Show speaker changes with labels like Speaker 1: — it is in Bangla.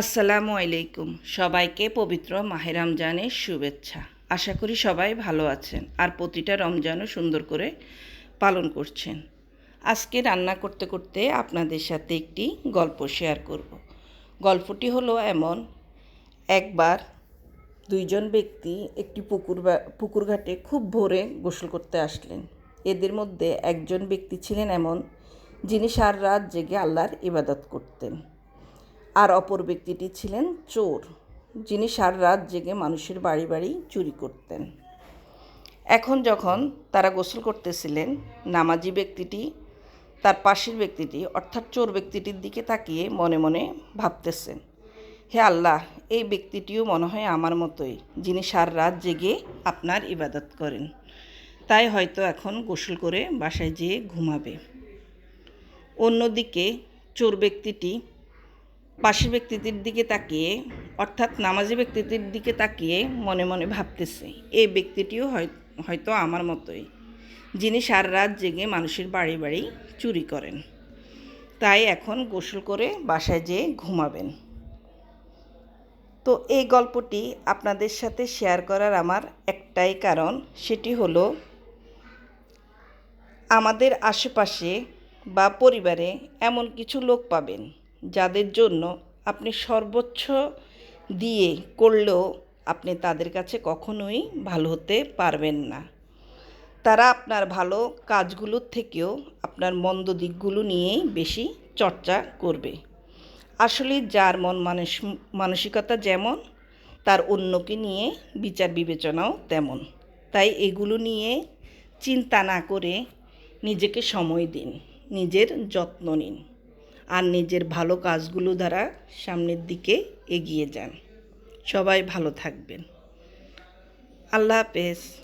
Speaker 1: আসসালামু আলাইকুম। সবাইকে পবিত্র মাহে রমজানের শুভেচ্ছা। আশা করি সবাই ভালো আছেন আর প্রতিটা রমজানও সুন্দর করে পালন করছেন। আজকে রান্না করতে করতে আপনাদের সাথে একটি গল্প শেয়ার করব। গল্পটি হলো এমন, একবার দুইজন ব্যক্তি একটি পুকুর পুকুর ঘাটে খুব ভোরে গোসল করতে আসলেন। এদের মধ্যে একজন ব্যক্তি ছিলেন এমন, যিনি সার রাত জেগে আল্লাহর ইবাদত করতেন। আর অপর ব্যক্তিটি ছিলেন চোর, যিনি সারা রাত জেগে মানুষের বাড়ি বাড়ি চুরি করতেন। এখন যখন তারা গোসল করতেছিলেন, নামাজি ব্যক্তিটি, তার পাশের ব্যক্তিটি, অর্থাৎ চোর ব্যক্তিটির দিকে তাকিয়ে মনে মনে ভাবতেছেন, হে আল্লাহ, এই ব্যক্তিটিও মনে হয় আমার মতোই, যিনি সারা রাত জেগে আপনার ইবাদত করেন। তাই হয়তো এখন গোসল করে বাসায় যেয়ে ঘুমাবে। অন্যদিকে চোর ব্যক্তিটি পাশের ব্যক্তিটির দিকে তাকিয়ে, অর্থাৎ নামাজি ব্যক্তিটির দিকে তাকিয়ে মনে মনে ভাবতেছে এই ব্যক্তিটিও হয়- হয়তো আমার মতোই, যিনি সারা রাত জেগে মানুষের বাড়ি বাড়ি চুরি করেন। তাই এখন গোসল করে বাসায় যেয়ে ঘুমাবেন। তো এই গল্পটি আপনাদের সাথে শেয়ার করার আমার একটাই কারণ, সেটি হলো আমাদের আশেপাশে বা পরিবারে এমন কিছু লোক পাবেন যাদের জন্য আপনি সর্বোচ্চ দিয়ে করলেও আপনি তাদের কাছে কখনোই ভালো হতে পারবেন না। তারা আপনার ভালো কাজগুলোর থেকেও আপনার মন্দ দিকগুলো নিয়েই বেশি চর্চা করবে। আসলে যার মন মানস, মানসিকতা যেমন, তার অন্যকে নিয়ে বিচার বিবেচনাও তেমন। তাই এগুলো নিয়ে চিন্তা না করে নিজেকে সময় দিন, নিজের যত্ন নিন। আর নিজের ভালো কাজগুলো দ্বারা সামনের দিকে এগিয়ে যান। সবাই ভালো থাকবেন। আল্লাহ হাফেজ।